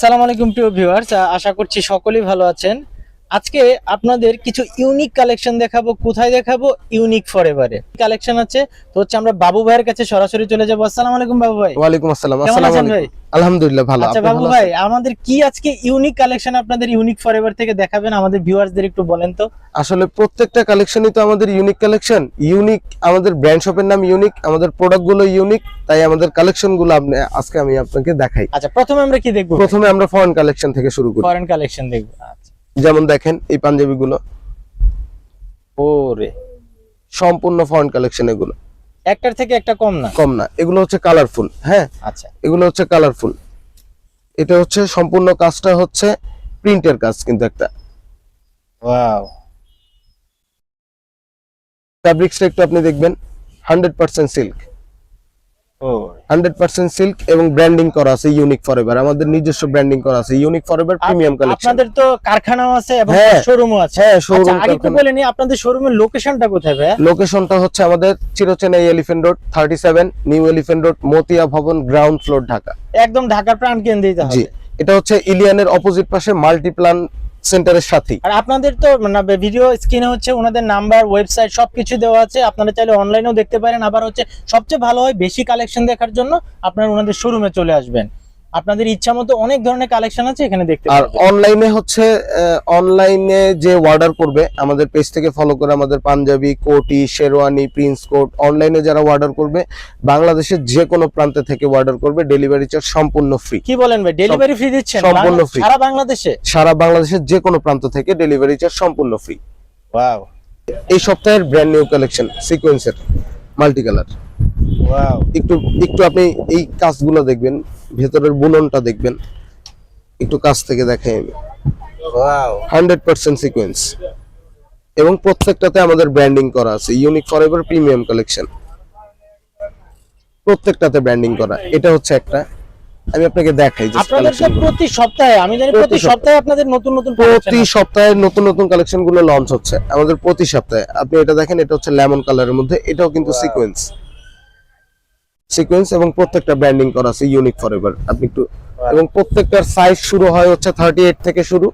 আসসালামু আলাইকুম প্রিয় ভিউয়ার্স আশা করছি সকলেই ভালো আছেন। আজকে আপনাদের কিছু ইউনিক কালেকশন দেখাবো কোথায় দেখাবো? ইউনিক ফরএভারে কালেকশন আছে তো হচ্ছে আমরা বাবু ভাইয়ের কাছে সরাসরি চলে যাব। আসসালামু আলাইকুম বাবু ভাই। ওয়ালাইকুম আসসালাম? আলাইকুম। আলহামদুলিল্লাহ ভালো আচ্ছা বাবু ভাই আমাদের কি আজকে ইউনিক কালেকশন আপনাদের ইউনিক ফরএভার থেকে দেখাবেন? আমাদের ভিউয়ার্সদের একটু বলেন তো। আসলে প্রত্যেকটা কালেকশনই তো আমাদের ইউনিক কালেকশন ইউনিক আমাদের ব্র্যান্ড শপের নাম ইউনিক আমাদের প্রোডাক্টগুলো ইউনিক তাই আমাদের কালেকশনগুলো আপনি আজকে আমি আপনাকে দেখাই। আচ্ছা প্রথমে আমরা কি দেখব? প্রথমে আমরা ফরেন কালেকশন থেকে শুরু করি। ফরেন কালেকশন দেখব আচ্ছা। যেমন দেখেন এই পাঞ্জাবি গুলো ওরে। সম্পূর্ণ ফরেন কালেকশন এগুলো। একটার থেকে একটা কম না? কম না। এগুলো হচ্ছে কালারফুল হ্যাঁ? আচ্ছা। এগুলো হচ্ছে কালারফুল এটা হচ্ছে সম্পূর্ণ কাজটা হচ্ছে প্রিন্টের কাজ কিন্তু একটা। ওয়াও ফ্যাব্রিক্সটা একটু আপনি দেখবেন hundred percent silk hundred percent silk এবং ব্র্যান্ডিং করা আছে ইউনিক ফরএভার আমাদের নিজস্ব ব্র্যান্ডিং করা আছে ইউনিক ফরএভার প্রিমিয়াম কালেকশন আপনাদের তো কারখানাও আছে এবং হ্যাঁ। শোরুমও আছে। হ্যাঁ শোরুম আগে একটু বলে নি আপনাদের শোরুমের লোকেশনটা কোথায় ভাই লোকেশনটা হচ্ছে আমাদের চিরচেনাই elephant road thirty seven new elephant road Motia Bhaban ground floor Dhaka. একদম ঢাকার প্রাণ কেন্দ্রে দিতে জি এটা হচ্ছে ইলিয়ানের অপোজিট পাশে মাল্টিপ্লান সেন্টারের সাথে আর আপনাদের তো মানে ভিডিও স্ক্রিনে হচ্ছে ওনাদের নাম্বার ওয়েবসাইট সবকিছু দেওয়া আছে। আপনারা চাইলে অনলাইনেও দেখতে পারেন। আবার হচ্ছে সবচেয়ে ভালো হয় বেশি কালেকশন দেখার জন্য আপনারা ওনাদের শোরুমে চলে আসবেন। আপনাদের ইচ্ছা মতো অনেক ধরনের কালেকশন আছে এখানে দেখতে আর অনলাইনে হচ্ছে অনলাইনে যে অর্ডার করবে আমাদের পেজ থেকে ফলো করে আমাদের পাঞ্জাবি কোটি শেরওয়ানি প্রিন্স কোট অনলাইনে যারা অর্ডার করবে বাংলাদেশের যে কোনো প্রান্তে থেকে অর্ডার করবে ডেলিভারি চার্জ সম্পূর্ণ ফ্রি কি বলেন ভাই? ডেলিভারি ফ্রি দিচ্ছেন? সম্পূর্ণ ফ্রি। সারা বাংলাদেশে? সারা বাংলাদেশের যে কোনো প্রান্ত থেকে ডেলিভারি চার্জ সম্পূর্ণ ফ্রি ওয়াও এই সপ্তাহের ব্র্যান্ড নিউ কালেকশন সিকোয়েন্সের মাল্টি কালার ওয়াও একটু একটু আপনি এই কাজগুলো দেখবেন। ভেতরের বুননটা দেখবেন। একটু কাছ থেকে দেখাই আমি। Hundred percent sequence. এবং প্রত্যেকটাতে আমাদের ব্র্যান্ডিং করা আছে। Unique forever premium collection. প্রত্যেকটাতে ব্র্যান্ডিং করা। এটা হচ্ছে একটা। আমি আপনাকে দেখাই প্রতি সপ্তাহে আমি জানি প্রতি সপ্তাহে। আপনাদের নতুন নতুন প্রতি সপ্তাহে নতুন নতুন কালেকশনগুলো লঞ্চ হচ্ছে। আমাদের প্রতি সপ্তাহে। আপনি এটা দেখেন এটা হচ্ছে লেমন কালারের মধ্যে। এটাও কিন্তু. সিকোয়েন্স সিকোয়েন্স এবং প্রত্যেকটা ব্র্যান্ডিং করা আছে ইউনিক ফর এভার আপনি একটু এবং প্রত্যেকটার সাইজ শুরু হয় হচ্ছে থার্টি এইট থেকে শুরু।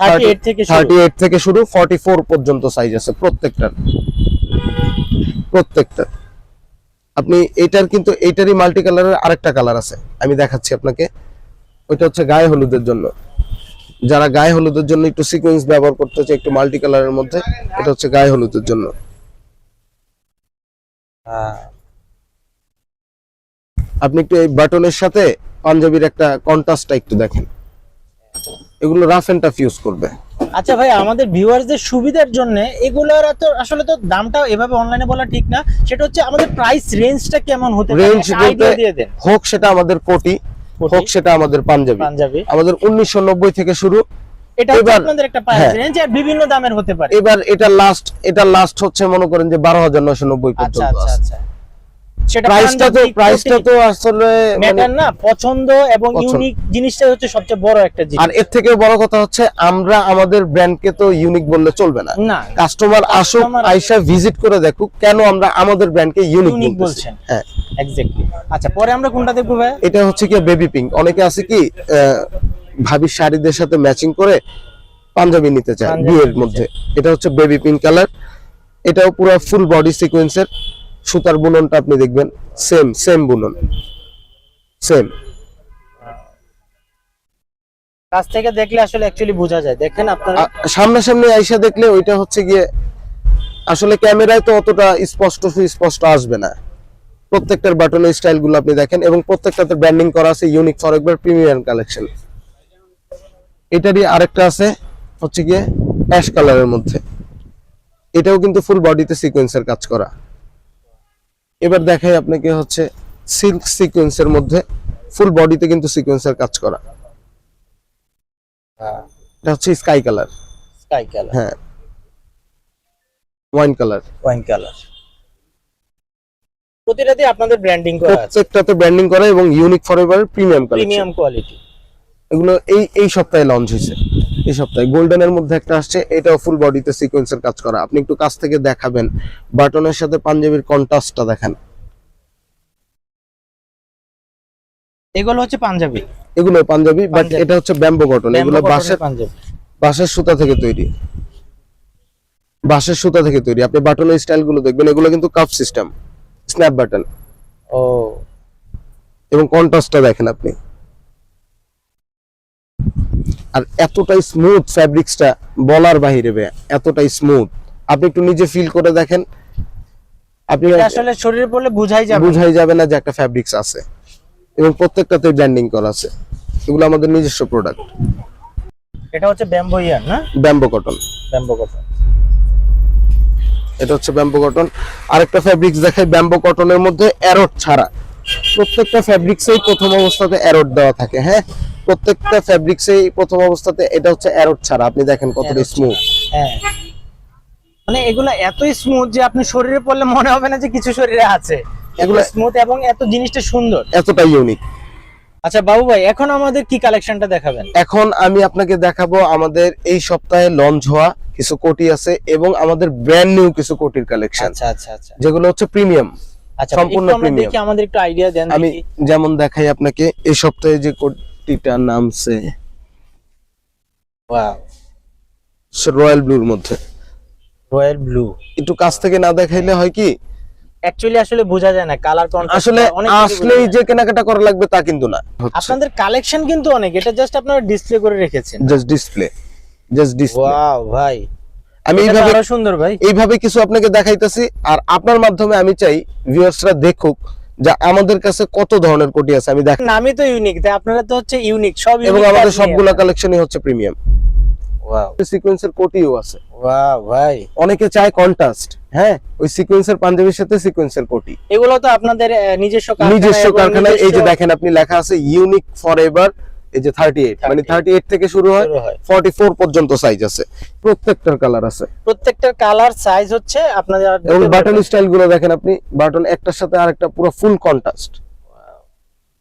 38 থেকে শুরু। থার্টি এইট থেকে শুরু ফর্টি ফোর পর্যন্ত সাইজ আছে প্রত্যেকটার। প্রত্যেকটা। আপনি এইটার কিন্তু এইটারই মাল্টি কালারের আরেকটা কালার আছে। আমি দেখাচ্ছি আপনাকে। ওইটা হচ্ছে গায়ে হলুদের জন্য। যারা গায়ে হলুদের জন্য একটু সিকোয়েন্স ব্যবহার করতে হচ্ছে একটু মাল্টি কালারের মধ্যে এটা হচ্ছে গায়ে হলুদের জন্য। হ্যাঁ। আপনি একটু এই বাটনের সাথে পাঞ্জাবির একটা কন্ট্রাস্টটা একটু দেখেন। এগুলো রাফ এন্ড টাফ ইউজ করবে। আচ্ছা ভাই আমাদের ভিউয়ারদের সুবিধার জন্য এগুলোর তো আসলে তো দামটা এভাবে অনলাইনে বলা ঠিক না। সেটা হচ্ছে আমাদের প্রাইস রেঞ্জটা কেমন হতে পারে? রেঞ্জ দিয়ে দেন। হোক সেটা আমাদের কোটি হোক সেটা আমাদের পাঞ্জাবি। পাঞ্জাবি। আমাদের উনিশশো নব্বই থেকে শুরু। এটা আপনাদের একটা প্রাইস হ্যাঁ। রেঞ্জ আর বিভিন্ন দামের হতে পারে। এবার এটা লাস্ট এটা লাস্ট হচ্ছে মনে করেন যে বারো হাজার নয়শো নব্বই আচ্ছা পর্যন্ত আচ্ছা আচ্ছা। সেটা প্রাইসটা তো প্রাইসটা তো আসলে মানে- ম্যাটার না পছন্দ এবং ইউনিক জিনিসটাই হচ্ছে সবচেয়ে বড় একটা আর এর থেকে বড় কথা হচ্ছে আমরা আমাদের ব্র্যান্ডকে তো ইউনিক বললে চলবে না। কাস্টমার আসুক আইসা ভিজিট করে দেখুক কেন আমরা আমাদের ব্র্যান্ডকে ইউনিক ইউনিক বলছেন। হ্যাঁ। এক্স্যাক্টলি আচ্ছা পরে আমরা কোনটা দেখব ভাই? এটা হচ্ছে কি বেবি পিঙ্ক অনেকে আছে কি ভাবির শাড়িদের সাথে ম্যাচিং করে পাঞ্জাবি নিতে চায় বিয়ের মধ্যে। এটা হচ্ছে বেবি পিঙ্ক কালার এটাও পুরো ফুল বডি সিকোয়েন্সের সুতার বুননটা আপনি দেখবেন সেম সেম বুনন সেম কাছ থেকে দেখলে আসলে অ্যাকচুয়ালি বোঝা যায়। দেখেন আপনারা সামনাসামনি আইসা দেখলে ওইটা হচ্ছে গিয়ে আসলে ক্যামেরায় তো অতটা স্পষ্ট সুস্পষ্ট আসবে না। প্রত্যেকটার বাটনের স্টাইলগুলো আপনি দেখেন এবং প্রত্যেকটাতে ব্র্যান্ডিং করা আছে ইউনিক ফর একবার প্রিমিয়াম কালেকশন এটারই আরেকটা আছে হচ্ছে গিয়ে অ্যাশ কালারের মধ্যে। এটাও কিন্তু ফুল বডিতে সিকোয়েন্সের কাজ করা। এবার দেখাই আপনাকে হচ্ছে সিল্ক সিকোয়েন্সের মধ্যে ফুল বডিতে কিন্তু সিকোয়েন্সের কাজ করা। এটা হচ্ছে স্কাই কালার স্কাই কালার হ্যাঁ। ওয়াইন কালার ওয়াইন কালার প্রতিটাতে আপনাদের ব্র্যান্ডিং করা আছে। প্রত্যেকটাতে ব্র্যান্ডিং করা এবং unique forever premium collection premium quality এগুলো এই এই সপ্তাহে লঞ্চ হয়েছে। এই সপ্তাহে। গোল্ডেনের মধ্যে একটা আসছে এটাও ফুল বডিতে সিকোয়েন্সের কাজ করা। আপনি একটু কাছ থেকে দেখাবেন। বাটনের সাথে পাঞ্জাবির কন্ট্রাস্টটা দেখেন। এগুলো হচ্ছে পাঞ্জাবি। এগুলো পাঞ্জাবি বাট এটা হচ্ছে ব্যাম্বো কটন এগুলো বাঁশের পাঞ্জাবি। বাঁশের সুতা থেকে তৈরি। বাঁশের সুতা থেকে তৈরি। আপনি বাটনের স্টাইলগুলো দেখবেন এগুলো কিন্তু কাপ সিস্টেম স্ন্যাপ বাটন ও। এবং কন্ট্রাস্টটা দেখেন আপনি। আর এতটাই স্মুথ ফ্যাব্রিক্সটা বলার বাহিরে বে এতটাই স্মুথ আপনি একটু নিজে ফিল করে দেখেন। আপনি আসলে শরীরে পড়লে বুঝাই যাবে বুঝাই যাবে না যে একটা ফ্যাব্রিক্স আছে। এবং প্রত্যেকটাতে ব্র্যান্ডিং করা আছে। এগুলো আমাদের নিজস্ব প্রোডাক্ট এটা হচ্ছে ব্যাম্বো ইয়ার না? ব্যাম্বো কটন ব্যাম্বো কটন এটা হচ্ছে ব্যাম্বো কটন আরেকটা ফ্যাব্রিক্স দেখাই ব্যাম্বো কটনের মধ্যে অ্যারোট ছাড়া। প্রত্যেকটা ফ্যাব্রিক্সেই প্রথম অবস্থাতে অ্যারোট দেওয়া থাকে হ্যাঁ? প্রত্যেকটা ফ্যাব্রিক্সেই প্রথম অবস্থাতে এটা হচ্ছে অ্যারোট ছাড়া। আপনি দেখেন কতটা স্মুথ হ্যাঁ। মানে এগুলা এতই স্মুথ যে আপনি শরীরে পড়লে মনে হবে না যে কিছু শরীরে আছে। এগুলো স্মুথ এবং এত জিনিসটা সুন্দর। এতটা ইউনিক আচ্ছা বাবু ভাই এখন আমাদের কি কালেকশনটা দেখাবেন? এখন আমি আপনাকে দেখাবো আমাদের এই সপ্তাহে লঞ্চ হওয়া কিছু কোটি আছে এবং আমাদের ব্র্যান্ড নিউ কিছু কোটির কালেকশন আচ্ছা আচ্ছা আচ্ছা। যেগুলো হচ্ছে প্রিমিয়াম আচ্ছা সম্পূর্ণ। দেখি আমাদের একটু আইডিয়া দেন আমি যেমন দেখাই আপনাকে এই সপ্তাহে যে কোটিটা নামছে। রয়্যাল ব্লুর মধ্যে। Royal blue. একটু কাছ থেকে না দেখাইলে হয় কি? অ্যাকচুয়ালি আসলে বোঝা যায় না কালার কন্ট্রাস্ট আসলে আসলেই যে কেনাকাটা করা লাগবে তা কিন্তু না। আপনাদের কালেকশন কিন্তু অনেক এটা জাস্ট আপনারা ডিসপ্লে করে রেখেছেন। Just display just display wow ভাই। আমি এইভাবে সুন্দর ভাই। এইভাবে কিছু আপনাকে দেখাইতেছি আর আপনার মাধ্যমে আমি চাই ভিউয়ার্সরা দেখুক যে আমাদের কাছে কত ধরনের কোটি আছে আমি দেখ নামই তো ইউনিক তাই আপনারা তো হচ্ছে ইউনিক সব এবং আমাদের সবগুলো কালেকশনই হচ্ছে প্রিমিয়াম ওয়াও সিকোয়েন্সের কোটিও আছে। ওয়াও ভাই। অনেকে চায় কন্ট্রাস্ট হ্যাঁ? ওই সিকোয়েন্সের পাঞ্জাবির সাথে সিকোয়েন্সের কোটি। এগুলো তো আপনাদের নিজস্ব কারখানা নিজস্ব কারখানা এই যে দেখেন আপনি লেখা আছে ইউনিক ফর এভার এই যে থার্টি এইট মানে 38 থার্টি এইট থেকে শুরু হয় শুরু হয়। ফর্টি ফোর পর্যন্ত সাইজ আছে। প্রত্যেকটার কালার আছে। প্রত্যেকটার কালার সাইজ হচ্ছে আপনাদের এবং বাটন স্টাইলগুলো দেখেন আপনি বাটন একটার সাথে আরেকটা পুরো ফুল কন্ট্রাস্ট